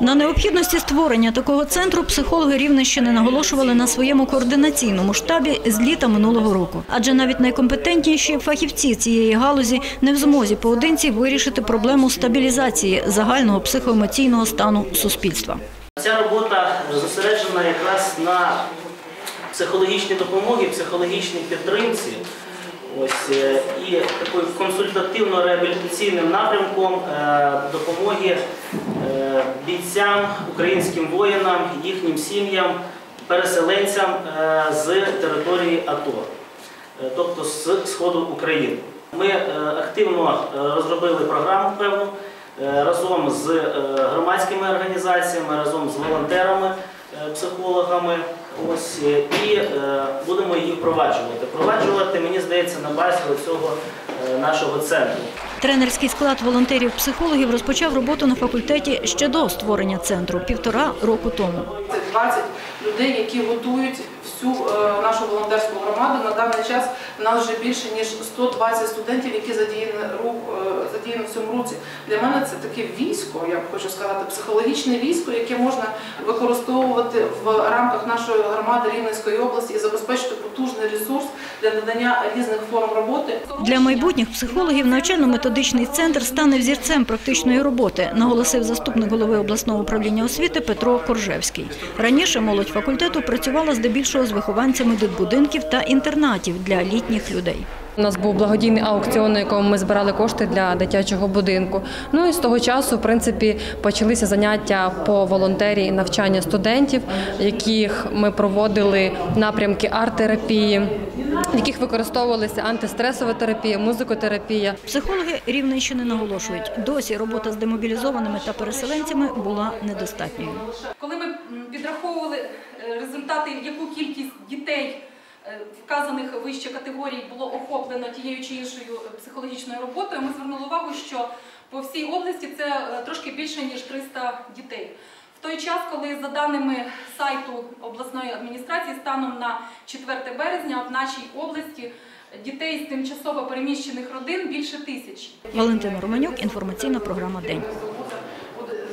На необхідності створення такого центру психологи Рівненщини наголошували на своєму координаційному штабі з літа минулого року. Адже навіть найкомпетентніші фахівці цієї галузі не в змозі поодинці вирішити проблему стабілізації загального психоемоційного стану суспільства. Ця робота зосереджена якраз на психологічній допомогі, психологічній підтримці. Ось е, і такою консультативно-реабілітаційним напрямком е, допомоги е, бійцям, українським воїнам, їхнім сім'ям, переселенцям е, з території АТО, е, тобто з сходу України. Ми е, активно розробили програму певну разом з громадськими організаціями, разом з волонтерами, психологами. Ось е, і е, будемо її впроваджувати. Впроваджувати, мені здається, на базі цього нашого центру. Тренерський склад волонтерів-психологів розпочав роботу на факультеті ще до створення центру півтора року тому. Це 20 людей, які готують всю е, нашу волонтерську громаду. На даний час в нас вже більше ніж 120 студентів, які задіяні е, в цьому році. Для мене це таке військо, я хочу сказати, психологічне військо, яке можна використовувати в рамках нашої громади Рівненської області і забезпечити потужний ресурс для надання різних форм роботи. Для майбутніх психологів навчально-методичний центр стане взірцем практичної роботи, наголосив заступник голови обласного управління освіти Петро Коржевський. Раніше молодь факультету працювала здебільшого з вихованцями дитбудинків та інтернатів для літніх людей. У нас був благодійний аукціон, на якому ми збирали кошти для дитячого будинку. Ну і з того часу, в принципі, почалися заняття по волонтері і навчання студентів, яких ми проводили напрямки арт-терапії, в яких використовувалися антистресова терапія, музикотерапія. Психологи Рівненщини наголошують, досі робота з демобілізованими та переселенцями була недостатньою. Коли ми підраховували е, результати, яку кількість дітей вказаних вище категорій було охоплено тією чи іншою психологічною роботою, ми звернули увагу, що по всій області це е, трошки більше ніж 300 дітей. В той час, коли за даними сайту обласної адміністрації, станом на 4 березня в нашій області дітей з тимчасово переміщених родин більше тисячі. Валентина Романюк, інформаційна програма День.